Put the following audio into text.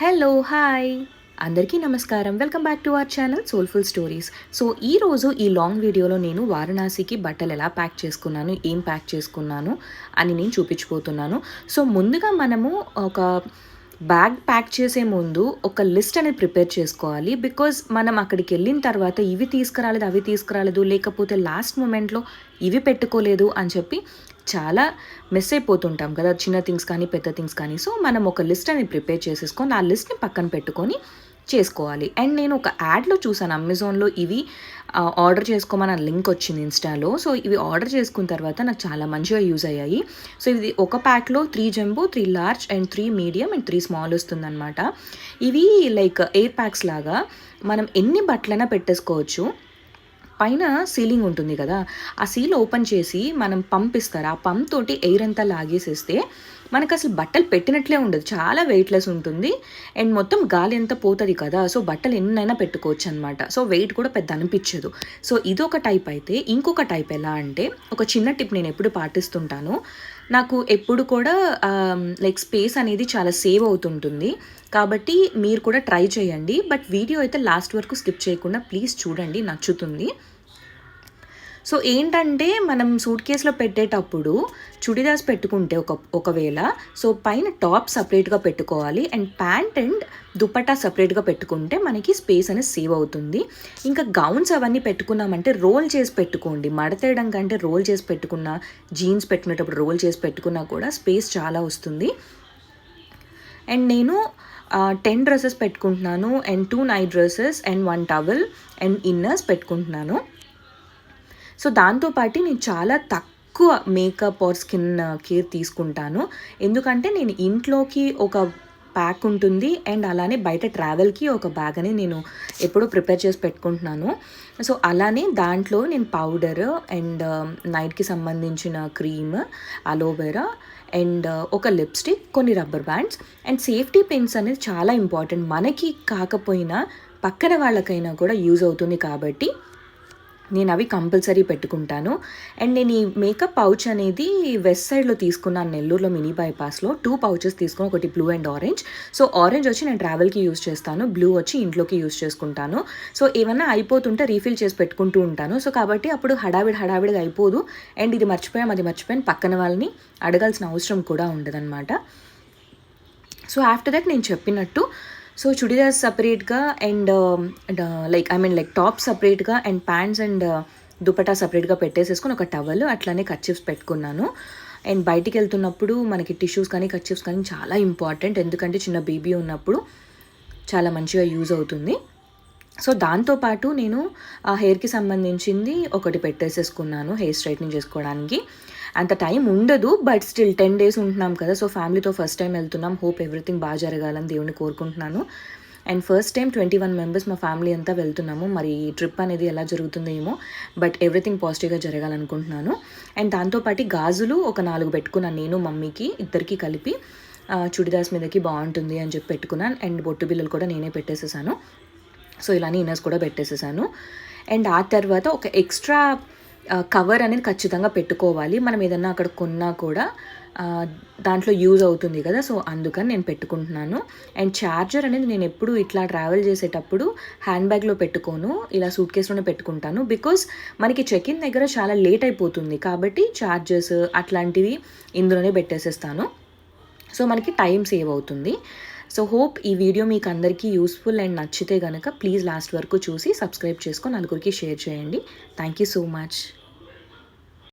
Hello hi అందరికీ నమస్కారం. Welcome back to our channel soulful stories so ఈరోజు ఈ లాంగ్ వీడియోలో నేను వారణాసికి బట్టలు ఎలా ప్యాక్ చేసుకున్నాను ఏం ప్యాక్ చేసుకున్నాను అని నేను చూపించిపోతున్నాను సో ముందుగా మనము ఒక బ్యాగ్ ప్యాక్ చేసే ముందు ఒక లిస్ట్ అనేది ప్రిపేర్ చేసుకోవాలి. బికాజ్ మనం అక్కడికి వెళ్ళిన తర్వాత ఇవి తీసుకురాలేదు అవి తీసుకురాలేదు లేకపోతే లాస్ట్ మూమెంట్లో ఇవి పెట్టుకోలేదు అని చెప్పి చాలా మిస్ అయిపోతుంటాం కదా. చిన్న థింగ్స్ కానీ పెద్ద థింగ్స్ కానీ. సో మనం ఒక లిస్ట్ అని ప్రిపేర్ చేసేసుకొని ఆ లిస్ట్ని పక్కన పెట్టుకొని చేసుకోవాలి. అండ్ నేను ఒక యాడ్లో చూసాను. అమెజాన్లో ఇవి ఆర్డర్ చేసుకోమని లింక్ వచ్చింది ఇన్స్టాలో సో ఇవి ఆర్డర్ చేసుకున్న తర్వాత నాకు చాలా మంచిగా యూజ్ అయ్యాయి. సో ఇది ఒక ప్యాక్లో three jumbo three large and three medium and three small వస్తుందన్నమాట. ఇవి లైక్ ఎయిర్ ప్యాక్స్ లాగా మనం ఎన్ని బట్టలైనా పెట్టేసుకోవచ్చు. పైన సీలింగ్ ఉంటుంది కదా ఆ సీల్ ఓపెన్ చేసి మనం పంప్ ఇస్తారు ఆ పంప్ తోటి ఎయిర్ అంతా లాగేసేస్తే మనకు అసలు బట్టలు పెట్టినట్లే ఉండదు. చాలా వెయిట్లెస్ ఉంటుంది. అండ్ మొత్తం గాలి ఎంత పోతుంది కదా. సో బట్టలు ఎన్నైనా పెట్టుకోవచ్చు అనమాట సో వెయిట్ కూడా పెద్ద అనిపించదు. సో ఇది ఒక టైప్ అయితే ఇంకొక టైప్ ఎలా అంటే ఒక చిన్న టిప్ నేను ఎప్పుడు పాటిస్తుంటాను. నాకు ఎప్పుడు కూడా లైక్ స్పేస్ అనేది చాలా సేవ్ అవుతుంటుంది. కాబట్టి మీరు కూడా ట్రై చేయండి. బట్ వీడియో అయితే లాస్ట్ వరకు స్కిప్ చేయకుండా ప్లీజ్ చూడండి. నచ్చుతుంది. సో ఏంటంటే మనం సూట్ కేసులో పెట్టేటప్పుడు చుడిదార్స్ పెట్టుకుంటే ఒక ఒకవేళ సో పైన టాప్ సపరేట్గా పెట్టుకోవాలి అండ్ ప్యాంట్ అండ్ దుపట్టా సపరేట్గా పెట్టుకుంటే మనకి స్పేస్ అనేది సేవ్ అవుతుంది. ఇంకా గౌన్స్ అవన్నీ పెట్టుకున్నామంటే రోల్ చేసి పెట్టుకోండి. మడతేయడం కంటే రోల్ చేసి పెట్టుకున్న జీన్స్ పెట్టుకునేటప్పుడు రోల్ చేసి పెట్టుకున్నా కూడా స్పేస్ చాలా వస్తుంది. అండ్ నేను టెన్ డ్రెస్సెస్ పెట్టుకుంటున్నాను and two night dresses and one towel and inners పెట్టుకుంటున్నాను. సో దాంతోపాటు నేను చాలా తక్కువ మేకప్ ఆర్ స్కిన్ కేర్ తీసుకుంటాను. ఎందుకంటే నేను ఇంట్లోకి ఒక ప్యాక్ ఉంటుంది అండ్ అలానే బయట ట్రావెల్కి ఒక బ్యాగ్ అని నేను ఎప్పుడూ ప్రిపేర్ చేసి పెట్టుకుంటున్నాను. సో అలానే దాంట్లో నేను పౌడర్ అండ్ నైట్కి సంబంధించిన క్రీమ్ అలోవెరా అండ్ ఒక లిప్స్టిక్ కొన్ని rubber bands and safety pins అనేది చాలా ఇంపార్టెంట్. మనకి కాకపోయినా పక్కన వాళ్ళకైనా కూడా యూజ్ అవుతుంది కాబట్టి నేను అవి కంపల్సరీ పెట్టుకుంటాను. అండ్ నేను ఈ మేకప్ పౌచ్ అనేది వెస్ట్ సైడ్లో తీసుకున్నాను నెల్లూరులో మినీ బైపాస్లో టూ పౌచెస్ తీసుకుని ఒకటి blue and orange. So orange వచ్చి నేను ట్రావెల్కి యూస్ చేస్తాను బ్లూ వచ్చి ఇంట్లోకి యూస్ చేసుకుంటాను. సో ఏమన్నా అయిపోతుంటే రీఫిల్ చేసి పెట్టుకుంటూ ఉంటాను. సో కాబట్టి అప్పుడు హడావిడి హడావిడిగా అయిపోదు. అండ్ ఇది మర్చిపోయాం అది మర్చిపోయాను పక్కన వాళ్ళని అడగాల్సిన అవసరం కూడా ఉండదన్నమాట. సో ఆఫ్టర్ దట్ నేను చెప్పినట్టు సో చుడిదార్ సపరేట్గా and like I mean like top సపరేట్గా and pants and uh, dupatta సపరేట్గా పెట్టేసేసుకుని ఒక టవల్ అట్లానే కచ్చిప్స్ పెట్టుకున్నాను. అండ్ బయటికి వెళ్తున్నప్పుడు మనకి టిష్యూస్ కానీ కచ్చిప్స్ కానీ చాలా ఇంపార్టెంట్. ఎందుకంటే చిన్న బేబీ ఉన్నప్పుడు చాలా మంచిగా యూజ్ అవుతుంది. సో దాంతోపాటు నేను ఆ హెయిర్కి సంబంధించింది ఒకటి పెట్టేసేసుకున్నాను హెయిర్ స్ట్రైట్నింగ్ చేసుకోవడానికి. అంత టైం ఉండదు బట్ స్టిల్ టెన్ డేస్ ఉంటున్నాం కదా. సో ఫ్యామిలీతో ఫస్ట్ టైం వెళ్తున్నాం. హోప్ ఎవ్రీథింగ్ బాగా జరగాలని దేవుని కోరుకుంటున్నాను. And first time twenty one members మా ఫ్యామిలీ అంతా వెళ్తున్నాము. మరి ట్రిప్ అనేది ఎలా జరుగుతుందో ఏమో బట్ ఎవ్రీథింగ్ పాజిటివ్గా జరగాలనుకుంటున్నాను. అండ్ దాంతోపాటు గాజులు ఒక నాలుగు పెట్టుకున్నాను నేను మమ్మీకి ఇద్దరికి కలిపి. చుడిదాస్ మీదకి బాగుంటుంది అని చెప్పి పెట్టుకున్నాను. అండ్ బొట్టు బిల్లలు కూడా నేనే పెట్టేసేసాను. సో ఇలానే ఇన్నర్స్ కూడా పెట్టేసేసాను. అండ్ ఆ తర్వాత ఒక ఎక్స్ట్రా కవర్ అనేది ఖచ్చితంగా పెట్టుకోవాలి. మనం ఏదన్నా అక్కడ కొన్నా కూడా దాంట్లో యూజ్ అవుతుంది కదా. సో అందుకని నేను పెట్టుకుంటున్నాను. అండ్ ఛార్జర్ అనేది నేను ఎప్పుడు ఇట్లా ట్రావెల్ చేసేటప్పుడు హ్యాండ్ బ్యాగ్లో పెట్టుకోను. ఇలా సూట్ కేసులోనే పెట్టుకుంటాను. బికాస్ మనకి చెక్ ఇన్ దగ్గర చాలా లేట్ అయిపోతుంది. కాబట్టి ఛార్జర్స్ అట్లాంటివి ఇందులోనే పెట్టేసేస్తాను. సో మనకి టైం సేవ్ అవుతుంది. సో హోప్ ఈ వీడియో మీకు అందరికీ యూస్ఫుల్ అండ్ నచ్చితే కనుక ప్లీజ్ లాస్ట్ వరకు చూసి సబ్స్క్రైబ్ చేసుకొని నలుగురికి షేర్ చేయండి. Thank you so much.